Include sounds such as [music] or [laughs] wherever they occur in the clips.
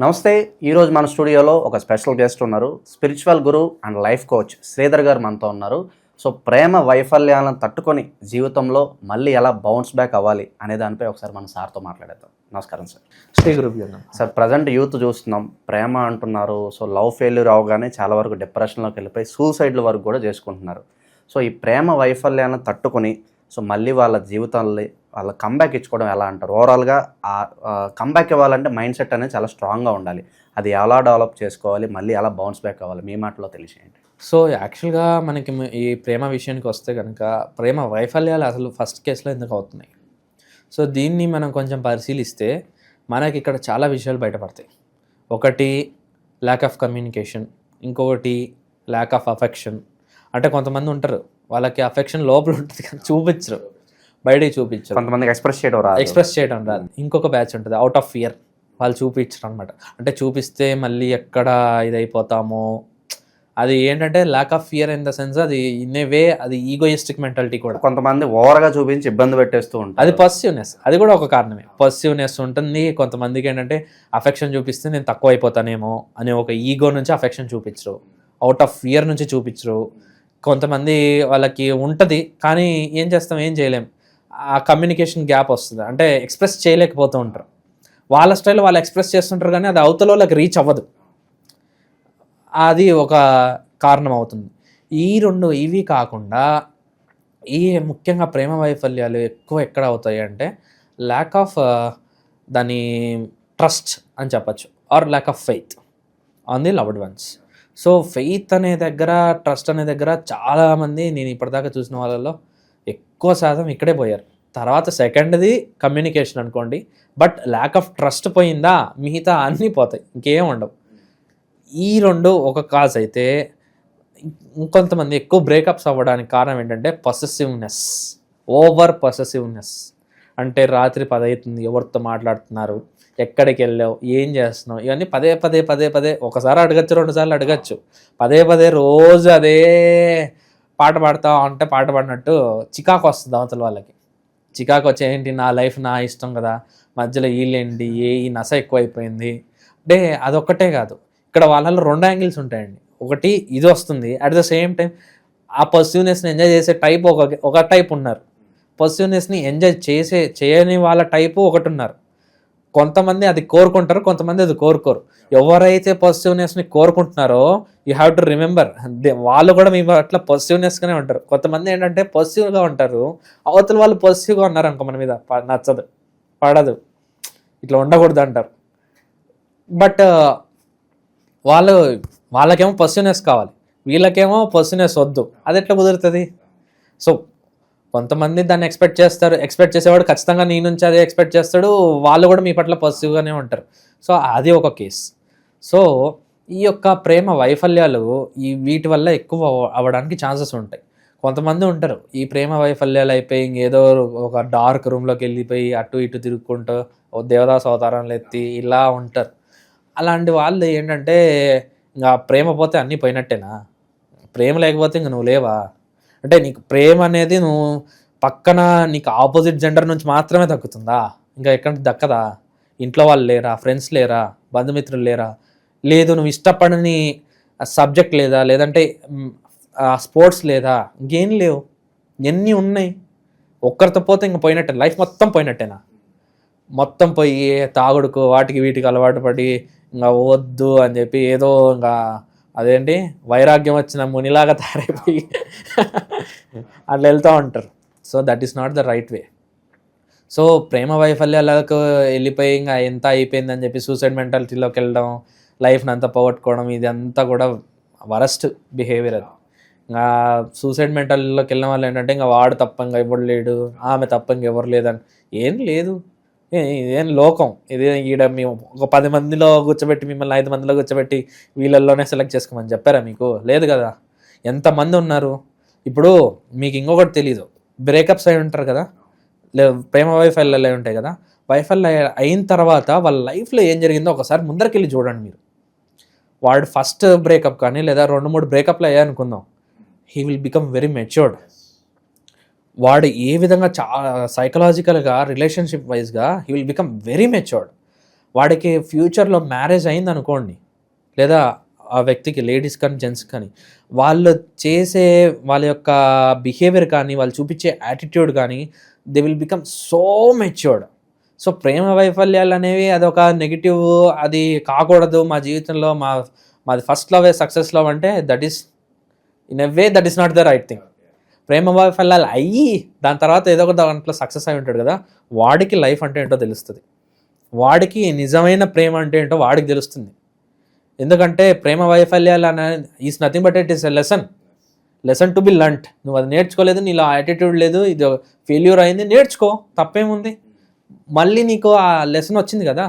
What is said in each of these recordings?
నమస్తే ఈరోజు మన స్టూడియోలో ఒక స్పెషల్ గెస్ట్ ఉన్నారు. Spiritual guru and life coach Sridhar గారు మనతో ఉన్నారు. సో ప్రేమ వైఫల్యాలను తట్టుకొని జీవితంలో మళ్ళీ ఎలా బౌన్స్ బ్యాక్ అవ్వాలి అనే దానిపై ఒకసారి మన సార్తో మాట్లాడేద్దాం. నమస్కారం సార్. శ్రీ నమః. సార్ ప్రజెంట్ యూత్ చూస్తున్నాం. ప్రేమ అంటున్నారు. సో లవ్ ఫెయిల్యూర్ అవగానే చాలా వరకు డిప్రెషన్లోకి వెళ్ళిపోయి సూసైడ్ల వరకు కూడా చేసుకుంటున్నారు. సో ఈ ప్రేమ వైఫల్యాలను తట్టుకొని సో మళ్ళీ వాళ్ళ జీవితాన్ని వాళ్ళ కంబ్యాక్ ఇచ్చుకోవడం ఎలా అంటారు? ఓవరాల్గా ఆ కంబ్యాక్ ఇవ్వాలంటే మైండ్ సెట్ అనేది చాలా స్ట్రాంగ్గా ఉండాలి. అది ఎలా డెవలప్ చేసుకోవాలి? మళ్ళీ ఎలా బౌన్స్ బ్యాక్ అవ్వాలి? మీ మాటలో తెలిసేయండి. సో యాక్చువల్గా మనకి ఈ ప్రేమ విషయానికి వస్తే కనుక ప్రేమ వైఫల్యాలు అసలు ఫస్ట్ కేసులో ఎందుకు అవుతున్నాయి? సో దీన్ని మనం కొంచెం పరిశీలిస్తే మనకి ఇక్కడ చాలా విషయాలు బయటపడతాయి. ఒకటి ల్యాక్ ఆఫ్ కమ్యూనికేషన్ ఇంకొకటి ల్యాక్ ఆఫ్ అఫెక్షన్ అంటే కొంతమంది ఉంటారు వాళ్ళకి అఫెక్షన్ లోపల ఉంటుంది కానీ చూపించరు. బయటికి చూపించరు. కొంతమందికి ఎక్స్ప్రెస్ చేయడం రాదు. ఎక్స్ప్రెస్ చేయడం రాదు. ఇంకొక బ్యాచ్ ఉంటుంది అవుట్ ఆఫ్ ఫియర్ వాళ్ళు చూపించరు అనమాట అంటే చూపిస్తే మళ్ళీ ఎక్కడ ఇదైపోతామో. అది ఏంటంటే lack of fear in the sense అది ఇన్ ఏ వే అది ఈగోయిస్టిక్ మెంటాలిటీ కూడా. కొంతమంది ఓవర్గా చూపించి ఇబ్బంది పెట్టేస్తూ ఉంటారు. అది పాజిటివ్నెస్ అది కూడా ఒక కారణమే. పాజిటివ్నెస్ ఉంటుంది. కొంతమందికి ఏంటంటే అఫెక్షన్ చూపిస్తే నేను తక్కువ అయిపోతానేమో అనే ఒక ఈగో నుంచి అఫెక్షన్ చూపించరు. అవుట్ ఆఫ్ ఫియర్ నుంచి చూపించరు. కొంతమంది వాళ్ళకి ఉంటుంది కానీ ఏం చేస్తాం? ఏం చేయలేం. ఆ కమ్యూనికేషన్ గ్యాప్ వస్తుంది. అంటే ఎక్స్ప్రెస్ చేయలేకపోతూ ఉంటారు. వాళ్ళ స్టైల్ వాళ్ళు ఎక్స్ప్రెస్ చేస్తుంటారు కానీ అది అవతల వాళ్ళకి రీచ్ అవ్వదు. అది ఒక కారణం అవుతుంది. ఈ రెండు ఇవి కాకుండా ఈ ముఖ్యంగా ప్రేమ వైఫల్యాలు ఎక్కువ ఎక్కడ అవుతాయి అంటే ల్యాక్ ఆఫ్ uh, దాని ట్రస్ట్ అని చెప్పచ్చు. Or lack of faith on the loved ones so faith అనే దగ్గర ట్రస్ట్ అనే దగ్గర చాలామంది నేను ఇప్పటిదాకా చూసిన వాళ్ళలో ఎక్కువ శాతం ఇక్కడే పోయారు. తర్వాత సెకండ్ది కమ్యూనికేషన్ అనుకోండి. బట్ ల్యాక్ ఆఫ్ ట్రస్ట్ పోయిందా? మిగతా అన్నీ పోతాయి. ఇంకేం ఉండవు. ఈ రెండు ఒక కాజ్ అయితే ఇంకొంతమంది ఎక్కువ బ్రేకప్స్ అవ్వడానికి కారణం ఏంటంటే పొసెసివ్నెస్ ఓవర్ పొసెసివ్నెస్ అంటే రాత్రి పదవుతుంది ఎవరితో మాట్లాడుతున్నారు ఎక్కడికి వెళ్ళావు ఏం చేస్తున్నావు ఇవన్నీ పదే పదే పదే పదే ఒకసారి అడగచ్చు రెండుసార్లు అడగచ్చు. పదే పదే రోజు అదే పాట పాడతా అంటే పాట పాడినట్టు చికాకు వస్తుంది అవతల వాళ్ళకి. చికాకు వచ్చి ఏంటి నా లైఫ్ నా ఇష్టం కదా మధ్యలో వీళ్ళేంటి ఏ ఈ నస ఎక్కువైపోయింది? అంటే అదొక్కటే కాదు. ఇక్కడ వాళ్ళలో రెండు యాంగిల్స్ ఉంటాయండి. ఒకటి ఇది వస్తుంది. అట్ ద సేమ్ టైం ఆ పర్సీవ్నెస్ని ఎంజాయ్ చేసే టైప్ ఒక ఒక టైప్ ఉన్నారు. పర్సీవ్నెస్ని ఎంజాయ్ చేసే చేయని వాళ్ళ టైపు ఒకటి ఉన్నారు. కొంతమంది అది కోరుకుంటారు కొంతమంది అది కోరుకోరు. ఎవరైతే పాజిటివ్నెస్ని కోరుకుంటున్నారో యూ హ్యావ్ టు రిమెంబర్ వాళ్ళు కూడా మీ అట్లా పాజిటివ్నెస్గానే ఉంటారు. కొంతమంది ఏంటంటే పాజిటివ్గా ఉంటారు అవతల వాళ్ళు పాజిటివ్గా ఉన్నారు అనుకో మన మీద నచ్చదు పడదు ఇట్లా ఉండకూడదు అంటారు. బట్ వాళ్ళు వాళ్ళకేమో పర్సనెస్ కావాలి వీళ్ళకేమో పర్సనెస్ వద్దు అది ఎట్లా కుదురుతుంది? సో కొంతమంది దాన్ని ఎక్స్పెక్ట్ చేస్తారు. ఎక్స్పెక్ట్ చేసేవాడు ఖచ్చితంగా నీ నుంచి అదే ఎక్స్పెక్ట్ చేస్తాడు. వాళ్ళు కూడా మీ పట్ల పాజిటివ్గానే ఉంటారు. సో అది ఒక కేస్. సో ఈ యొక్క ప్రేమ వైఫల్యాలు ఈ వీటి వల్ల ఎక్కువ అవ్వడానికి ఛాన్సెస్ ఉంటాయి. కొంతమంది ఉంటారు. ఈ ప్రేమ వైఫల్యాలు అయిపోయి ఇంకేదో ఒక డార్క్ రూమ్లోకి వెళ్ళిపోయి అటు ఇటు తిరుగుకుంటూ ఓ దేవదాస్ అవతారంలో ఎత్తి ఇలా ఉంటారు. అలాంటి వాళ్ళు ఏంటంటే ఇంకా ప్రేమ పోతే అన్నీ పోయినట్టేనా? ప్రేమ లేకపోతే ఇంక నువ్వు లేవా? అంటే నీకు ప్రేమ అనేది నువ్వు పక్కన నీకు ఆపోజిట్ జెండర్ నుంచి మాత్రమే దక్కుతుందా? ఇంకా ఎక్కడ దక్కదా? ఇంట్లో వాళ్ళు లేరా? ఫ్రెండ్స్ లేరా? బంధుమిత్రులు లేరా? లేదు నువ్వు ఇష్టపడని సబ్జెక్ట్ లేదా? లేదంటే స్పోర్ట్స్ లేదా? ఇంకేం లేవు. ఎన్ని ఉన్నాయి? ఒక్కరితో పోతే ఇంక పోయినట్టే. లైఫ్ మొత్తం పోయినట్టేనా? మొత్తం పోయి తాగుడుకు వాటికి వీటికి అలవాటు పడి ఇంకా వద్దు అని చెప్పి ఏదో ఇంకా అదేంటి? వైరాగ్యం వచ్చిన మునిలాగా తయారైపోయి అట్లా వెళ్తూ ఉంటారు. So that is not the right way so ప్రేమ వైఫల్యాలకు వెళ్ళిపోయి ఇంకా ఎంత అయిపోయిందని చెప్పి సూసైడ్ మెంటాలిటీలోకి వెళ్ళడం లైఫ్ని అంతా పోగొట్టుకోవడం ఇది అంతా కూడా వరస్ట్ బిహేవియర్ అది. ఇంకా సూసైడ్ మెంటాలిటీలోకి వెళ్ళిన వాళ్ళు ఏంటంటే ఇంకా వాడు తప్పంగా ఎవడు లేడు ఆమె తప్పంగా ఎవరు లేదని. ఏం లేదు. ఇదేం లోకం? ఇదే ఈడ మేము ఒక పది మందిలో కూర్చోబెట్టి మిమ్మల్ని ఐదు మందిలో కూర్చోబెట్టి వీళ్ళల్లోనే సెలెక్ట్ చేసుకోమని చెప్పారా మీకు? లేదు కదా. ఎంతమంది ఉన్నారు? ఇప్పుడు మీకు ఇంకొకటి తెలీదు. బ్రేకప్స్ అయి ఉంటారు కదా. లే ప్రేమ వైఫల్యాలు అయి ఉంటాయి కదా. వైఫల్య అయిన తర్వాత వాళ్ళ లైఫ్లో ఏం జరిగిందో ఒకసారి ముందరికి వెళ్ళి చూడండి మీరు. వాడు ఫస్ట్ బ్రేకప్ కానీ లేదా రెండు మూడు బ్రేకప్లు అయ్యాయి అనుకుందాం he will become very matured. వాడు ఏ విధంగా చా సైకలాజికల్గా రిలేషన్షిప్ వైజ్గా he will become very matured వాడికి ఫ్యూచర్లో మ్యారేజ్ అయింది అనుకోండి లేదా ఆ వ్యక్తికి లేడీస్ కానీ జెంట్స్ కానీ వాళ్ళు చేసే వాళ్ళ యొక్క బిహేవియర్ కానీ వాళ్ళు చూపించే యాటిట్యూడ్ కానీ they will become so matured so ప్రేమ వైఫల్యాలు అనేవి అదొక నెగిటివ్ అది కాకూడదు మా జీవితంలో మా మాది ఫస్ట్ లవ్ సక్సెస్ లవ్ అంటే that is in a way that is not the right thing ప్రేమ వైఫల్యాలు అయ్యి దాని తర్వాత ఏదో ఒక దాంట్లో సక్సెస్ అయి ఉంటాడు కదా వాడికి లైఫ్ అంటే ఏంటో తెలుస్తుంది. వాడికి నిజమైన ప్రేమ అంటే ఏంటో వాడికి తెలుస్తుంది. ఎందుకంటే ప్రేమ వైఫల్యాలు అనే is nothing but it is a lesson lesson to be learnt నువ్వు అది నేర్చుకోలేదు నీలో యాటిట్యూడ్ లేదు ఇది ఫెయిల్యూర్ అయింది నేర్చుకో తప్పేముంది? మళ్ళీ నీకు ఆ లెసన్ వచ్చింది కదా.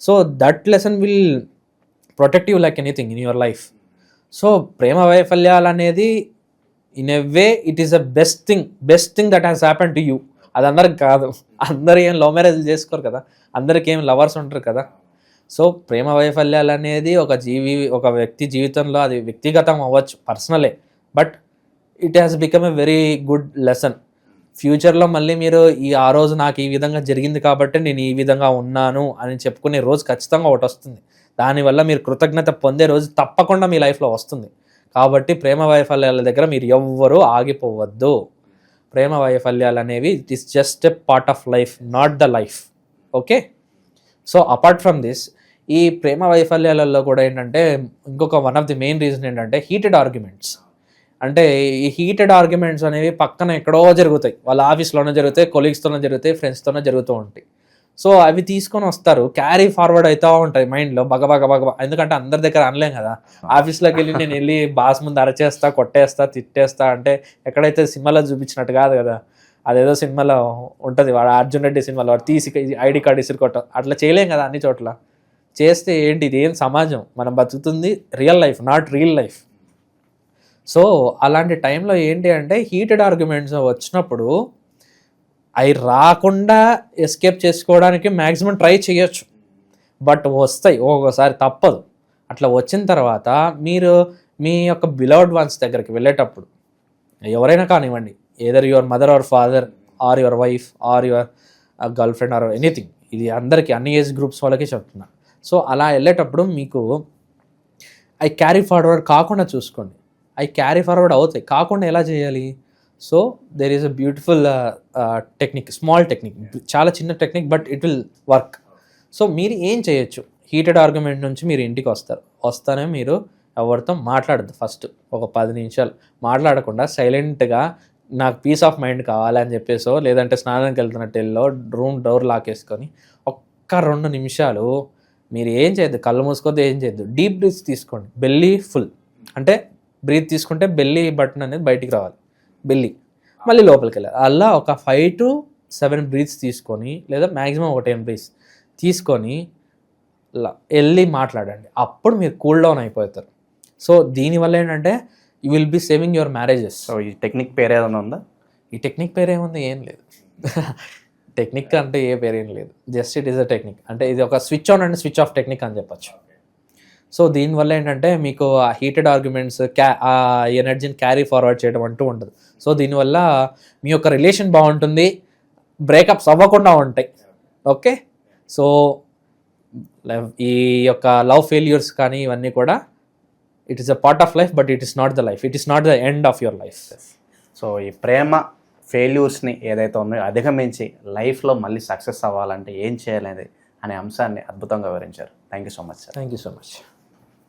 So that lesson will protect you like anything in your life so ప్రేమ వైఫల్యాలు అనేది in a way it is the best thing best thing that has happen to you అది అందరికి కాదు. అందరు ఏం లవ్ మ్యారేజ్ చేసుకోరు కదా. అందరికి ఏం లవర్స్ ఉంటారు కదా. సో ప్రేమ వైఫల్యాలు అనేది ఒక జీవి ఒక వ్యక్తి జీవితంలో అది వ్యక్తిగతం అవ్వచ్చు పర్సనలే but it has become a very good lesson ఫ్యూచర్లో మళ్ళీ మీరు ఈ ఆ రోజు నాకు ఈ విధంగా జరిగింది కాబట్టి నేను ఈ విధంగా ఉన్నాను అని చెప్పుకునే రోజు ఖచ్చితంగా ఒకటి వస్తుంది. దానివల్ల మీరు కృతజ్ఞత పొందే రోజు తప్పకుండా మీ లైఫ్లో వస్తుంది. కాబట్టి ప్రేమ వైఫల్యాల దగ్గర మీరు ఎవ్వరూ ఆగిపోవద్దు. ప్రేమ వైఫల్యాలు అనేవి it is just a part of life not the life okay so apart from this ఈ ప్రేమ వైఫల్యాలలో కూడా ఏంటంటే ఇంకొక one of the main reason ఏంటంటే హీటెడ్ ఆర్గ్యుమెంట్స్ అంటే ఈ హీటెడ్ ఆర్గ్యుమెంట్స్ అనేవి పక్కన ఎక్కడో జరుగుతాయి. వాళ్ళ ఆఫీస్లోనే జరుగుతాయి కొలీగ్స్తోనే జరుగుతాయి ఫ్రెండ్స్తోనే జరుగుతూ ఉంటాయి. సో అవి తీసుకొని వస్తారు. క్యారీ ఫార్వర్డ్ అవుతూ ఉంటాయి మైండ్లో బగ బగ బగ బగ. ఎందుకంటే అందరి దగ్గర అనలేం కదా. ఆఫీస్లోకి వెళ్ళి నేను వెళ్ళి బాస్ ముందు అరచేస్తా కొట్టేస్తా తిట్టేస్తా అంటే ఎక్కడైతే సినిమాలో చూపించినట్టు కాదు కదా. అదేదో సినిమాలో ఉంటుంది. వాడు అర్జున్ రెడ్డి సినిమాలో వాడు తీసి ఐడి కార్డు ఇసురుకోవటం అట్లా చేయలేం కదా అన్ని చోట్ల. చేస్తే ఏంటి? ఇది ఏం సమాజం? మనం బతుకుతుంది real life not real life so అలాంటి టైంలో ఏంటి అంటే హీటెడ్ ఆర్గ్యుమెంట్స్ వచ్చినప్పుడు అవి రాకుండా ఎస్కేప్ చేసుకోవడానికి మ్యాక్సిమం ట్రై చేయొచ్చు. బట్ వస్తాయి ఒక్కోసారి తప్పదు. అట్లా వచ్చిన తర్వాత మీరు మీ యొక్క బిలౌడ్ వన్స్ దగ్గరికి వెళ్ళేటప్పుడు ఎవరైనా కానివ్వండి either your mother or father or your wife or your girlfriend or anything ఇది అందరికీ అన్ని ఏజ్ గ్రూప్స్ వాళ్ళకి చెప్తున్నా. సో అలా వెళ్ళేటప్పుడు మీకు అవి క్యారీ ఫార్వర్డ్ కాకుండా చూసుకోండి. అవి క్యారీ ఫార్వర్డ్ అవుతాయి. కాకుండా ఎలా చేయాలి? So there is a beautiful technique small technique చాలా చిన్న technique but it will work. So మీరు ఏం చేయొచ్చు? హీటెడ్ ఆర్గ్యుమెంట్ నుంచి మీరు ఇంటికి వస్తారు. వస్తానే మీరు ఎవరితో మాట్లాడద్దు. ఫస్ట్ ఒక పది నిమిషాలు మాట్లాడకుండా సైలెంట్గా నాకు పీస్ ఆఫ్ మైండ్ కావాలని చెప్పేసో లేదంటే స్నానానికి వెళ్తున్నట్టు వెళ్ళో రూమ్ డోర్ లాక్ వేసుకొని ఒక్క రెండు నిమిషాలు మీరు ఏం చేయొద్దు. కళ్ళు మూసుకోవద్దు ఏం చేయొద్దు. డీప్ బ్రీత్ తీసుకోండి. Belly full. అంటే బ్రీత్ తీసుకుంటే బెల్లీ బటన్ అనేది బయటికి రావాలి. బెల్లీ మళ్ళీ లోపలికి వెళ్ళాలి అలా ఒక ఫైవ్ టు సెవెన్ బ్రీత్స్ తీసుకొని లేదా మ్యాక్సిమం ఒక టెన్ బ్రీత్స్ తీసుకొని వెళ్ళి మాట్లాడండి. అప్పుడు మీరు కూల్ డౌన్ అయిపోతారు. సో దీనివల్ల ఏంటంటే you will be saving your marriages so ఈ టెక్నిక్ పేరు ఏదైనా ఉందా? ఈ టెక్నిక్ పేరు ఏముంది? ఏం లేదు. [laughs] టెక్నిక్ అంటే ఏ పేరు ఏం లేదు. Just it is a technique అంటే ఇది ఒక switch on and switch off technique అని చెప్పొచ్చు. సో దీనివల్ల ఏంటంటే మీకు ఆ హీటెడ్ ఆర్గ్యుమెంట్స్ క్యా ఆ ఎనర్జీని క్యారీ ఫార్వర్డ్ చేయడం అంటూ ఉండదు. సో దీనివల్ల మీ యొక్క రిలేషన్ బాగుంటుంది బ్రేకప్స్ అవ్వకుండా ఉంటాయి. ఓకే సో ఈ యొక్క లవ్ ఫెయిల్యూర్స్ కానీ ఇవన్నీ కూడా it is a part of life but it is not the life it is not the end of your life so ఈ ప్రేమ ఫెయిల్యూర్స్ని ఏదైతే ఉన్నాయో అధిగమించి లైఫ్లో మళ్ళీ సక్సెస్ అవ్వాలంటే ఏం చేయాలనేది అనే అంశాన్ని అద్భుతంగా వివరించారు. Thank you so much sir thank you so much